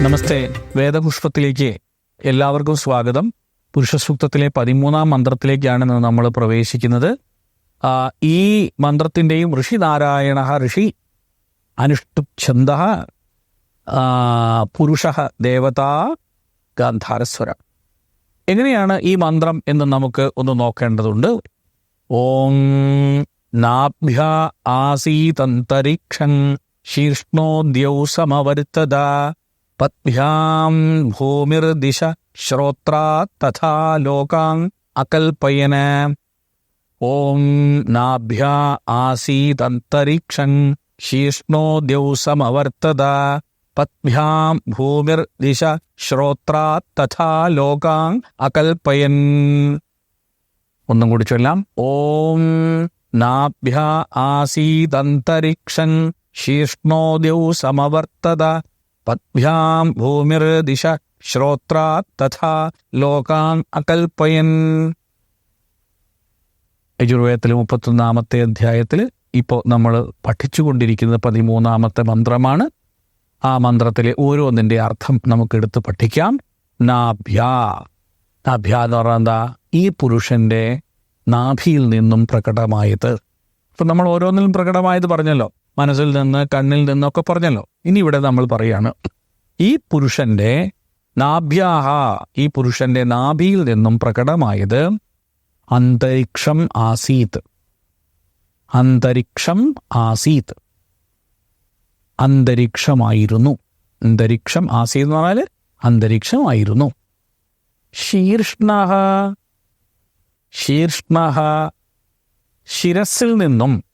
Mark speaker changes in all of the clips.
Speaker 1: ഇന്നത്തെ വേദപുഷ്പത്തിലേക്ക് എല്ലാവർക്കും സ്വാഗതം. പുരുഷസൂക്തത്തിലെ പതിമൂന്നാം മന്ത്രത്തിലേക്കാണ് ഇന്ന് നമ്മൾ പ്രവേശിക്കുന്നത്. ഈ മന്ത്രത്തിന്റെയും ഋഷി നാരായണ ഋഷി അനുഷ്ടുച്ഛന്ദ പുരുഷ ദേവത ഗാന്ധാരസ്വര. എങ്ങനെയാണ് ഈ മന്ത്രം എന്ന് നമുക്ക് ഒന്ന് നോക്കേണ്ടതുണ്ട്. ഓം നാഭ്യ ആസീതന്തരിക്ഷം ശീർഷ്ണോദ്യൗ സമവർത്തത പത്ഭ്യാം ഭൂമിർദിശ ശ്രോത്രാ തഥാ ലോകാൻ അകൽപ്പയന. ഓം നാഭ്യ ആസീതന്തരീക്ഷൻ ശീഷ്ണോ സമവർത്തത പത്ഭ്യാം ഭൂമിർദിശ ശ്രോത്രാ തഥാ ലോകാൻ അകൽപ്പയൻ. ഒന്നും കൂടി ചൊല്ലാം. ഓം നാഭ്യ ആസീതന്തരീക്ഷൻ ശീഷ്ണോ സമവർത്തത പദ്ഭ്യാം ഭൂമിർദിശ ശ്രോത്രാ തഥാ ലോകാൻ അകൽപ്പയൻ യജുർവേദത്തിലെ മുപ്പത്തൊന്നാമത്തെ അധ്യായത്തിൽ ഇപ്പോൾ നമ്മൾ പഠിച്ചുകൊണ്ടിരിക്കുന്നത് പതിമൂന്നാമത്തെ മന്ത്രമാണ്. ആ മന്ത്രത്തിലെ ഓരോന്നിന്റെ അർത്ഥം നമുക്കെടുത്ത് പഠിക്കാം. നാഭ്യ. നാഭ്യ എന്ന് പറഞ്ഞാൽ എന്താ? ഈ പുരുഷന്റെ നാഭിയിൽ നിന്നും പ്രകടമായത്. ഇപ്പം നമ്മൾ ഓരോന്നിലും പ്രകടമായത് പറഞ്ഞല്ലോ. മനസ്സിൽ നിന്ന് കണ്ണിൽ നിന്നൊക്കെ പറഞ്ഞല്ലോ. ഇനി ഇവിടെ നമ്മൾ പറയാണ് ഈ പുരുഷന്റെ നാഭ്യാഹ ഈ പുരുഷന്റെ നാഭിയിൽ നിന്നും പ്രകടമായത് അന്തരീക്ഷം ആസീത്. അന്തരീക്ഷം ആസീത്. അന്തരീക്ഷമായിരുന്നു. അന്തരീക്ഷം ആസീത് എന്ന് പറഞ്ഞാൽ അന്തരീക്ഷമായിരുന്നു. ശീർഷ്ണ ശീർഷ്ണ ശിരസിൽ നിന്നും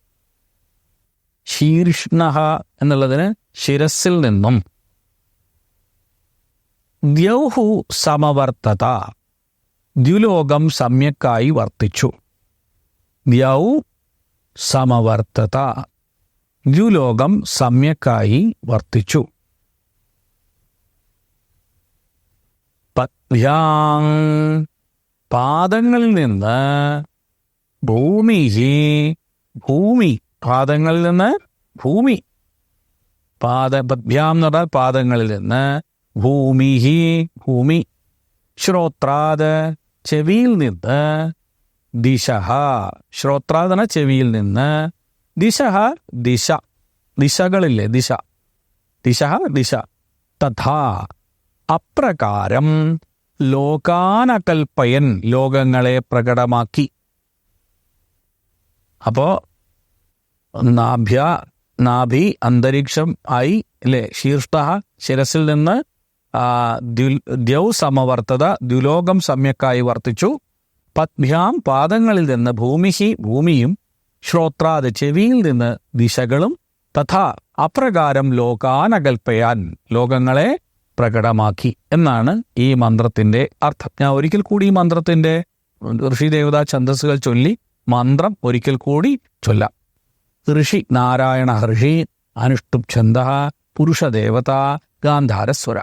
Speaker 1: ശീർഷ്ണ എന്നുള്ളതിന് ശിരസിൽ നിന്നും. ദ്യൗഹു സമവർത്തത. ദ്യുലോകം സമ്യക്കായി വർത്തിച്ചു. ദ്യൗ സമവർത്തത. ദ്യുലോകം സമ്യക്കായി വർത്തിച്ചു. പദ്ഭ്യാം പാദങ്ങളിൽ നിന്ന് ഭൂമി ഭൂമി പാദങ്ങളിൽ നിന്ന് ഭൂമി. പാദ പദ്ഭ്യാം എന്ന് പറഞ്ഞാൽ പാദങ്ങളിൽ നിന്ന് ഭൂമി ഭൂമി. ശ്രോത്രാത് ചെവിയിൽ നിന്ന് ദിശ ശ്രോത്രാതന ചെവിയിൽ നിന്ന് ദിശ ദിശ. ദിശകളില്ലേ ദിശ. ദിശ ദിശ. തഥാ. അപ്രകാരം ലോകാനകൽപ്പയൻ ലോകങ്ങളെ പ്രകടമാക്കി. അപ്പോ നാഭ്യ നാഭി അന്തരീക്ഷം ആയി അല്ലെ ശീർഷ്ട ശിരസിൽ നിന്ന് ദ്യൗ സമവർത്തത ദ്യുലോകം സമ്യക്കായി വർത്തിച്ചു. പത്ഭ്യാം പാദങ്ങളിൽ നിന്ന് ഭൂമിഹി ഭൂമിയും ശ്രോത്രാത് ചെവിയിൽ നിന്ന് ദിശകളും തഥാ അപ്രകാരം ലോകാനകൽപ്പയാൻ ലോകങ്ങളെ പ്രകടമാക്കി എന്നാണ് ഈ മന്ത്രത്തിന്റെ അർത്ഥം. ഞാൻ ഒരിക്കൽ കൂടി ഈ മന്ത്രത്തിന്റെ ഋഷി ദേവതാ ഛന്ദസ്സുകൾ ചൊല്ലി മന്ത്രം ഒരിക്കൽ കൂടി ചൊല്ലാം. ഋഷി നാരായണ ഹർഷി അനുഷ്ടുപ് ഛന്ദ പുരുഷദേവത ഗാന്ധാരസ്വര.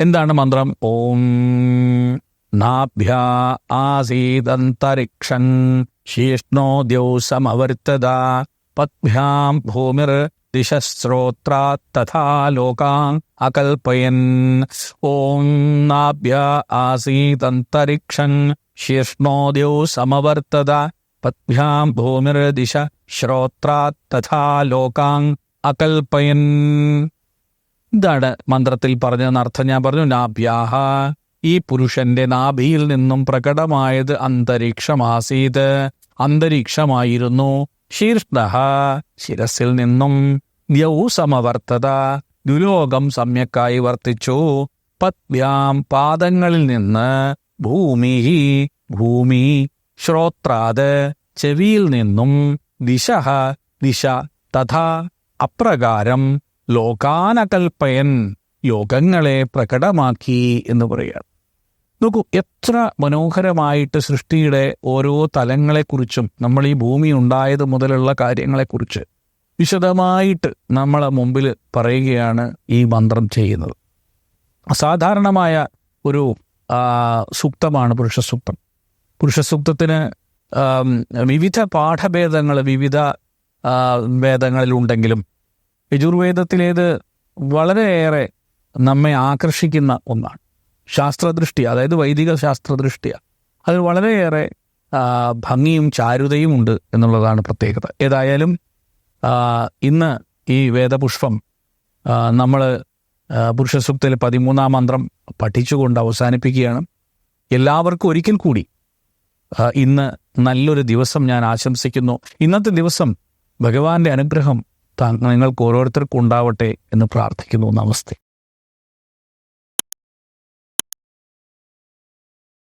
Speaker 1: എന്താണ് മന്ത്രം? ഓം നാഭ്യ ആസീദന്തരിക്ഷൻ ശീഷ്ണോദ്യൗ സമവർത്തത പത്ഭ്യാം ഭൂമിർ ദിശശ്രോത്രാ തഥാ ലോകാൻ അകൽപ്പയൻ. ഓം നാഭ്യ ആസീദന്തരിക്ഷൻ ശീഷ്ണോദ്യൗ സമവർത്തത പദ്ഭ്യാം ഭൂമിർ ദിശ ശ്രോത്രാ തഥാ ലോകാങ് അകൽപ്പയൻ ഇതാണ് മന്ത്രത്തിൽ പറഞ്ഞതെന്ന് അർത്ഥം ഞാൻ പറഞ്ഞു നാഭ്യാഹ ഈ പുരുഷന്റെ നാഭിയിൽ നിന്നും പ്രകടമായത് അന്തരീക്ഷമാസീത്. അന്തരീക്ഷമായിരുന്നു ശീർഷ്ണ ശിരസിൽ നിന്നും ദ്യൗ സമവർത്തത ദുലോകം സമ്യക്കായി വർത്തിച്ചു. പത്ഭ്യാം പാദങ്ങളിൽ നിന്ന് ഭൂമി ഭൂമി ശ്രോത്രാത്. ചെവിയിൽ നിന്നും ദിശ ദിശ തഥാ അപ്രകാരം ലോകാനകൽപ്പയൻ യോഗങ്ങളെ പ്രകടമാക്കി എന്ന് പറയുക നോക്കൂ എത്ര മനോഹരമായിട്ട് സൃഷ്ടിയുടെ ഓരോ തലങ്ങളെക്കുറിച്ചും നമ്മൾ ഈ ഭൂമി ഉണ്ടായത് മുതലുള്ള കാര്യങ്ങളെക്കുറിച്ച് വിശദമായിട്ട് നമ്മളെ മുമ്പിൽ പറയുകയാണ് ഈ മന്ത്രം ചെയ്യുന്നത്. അസാധാരണമായ ഒരു സൂക്തമാണ് പുരുഷസൂക്തം. പുരുഷസൂക്തത്തിന് വിവിധ പാഠഭേദങ്ങൾ വിവിധ ആ, ഭേദങ്ങളിലുണ്ടെങ്കിലും യജുർവേദത്തിലേത് വളരെയേറെ നമ്മെ ആകർഷിക്കുന്ന ഒന്നാണ്. ശാസ്ത്രദൃഷ്ടി അതായത് വൈദിക ശാസ്ത്രദൃഷ്ടിയ. അതിൽ വളരെയേറെ ഭംഗിയും ചാരുതയും ഉണ്ട് എന്നുള്ളതാണ് പ്രത്യേകത. ഏതായാലും ഇന്ന് ഈ വേദപുഷ്പം നമ്മൾ പുരുഷ പുരുഷസൂക്തയിൽ പതിമൂന്നാം മന്ത്രം പഠിച്ചുകൊണ്ട് അവസാനിപ്പിക്കുകയാണ്. എല്ലാവർക്കും ഒരിക്കൽ കൂടി ഇന്ന് നല്ലൊരു ദിവസം ഞാൻ ആശംസിക്കുന്നു. ഇന്നത്തെ ദിവസം ഭഗവാന്റെ അനുഗ്രഹം നിങ്ങൾക്ക് ഓരോരുത്തർക്കും ഉണ്ടാവട്ടെ എന്ന് പ്രാർത്ഥിക്കുന്നു. നമസ്തേ.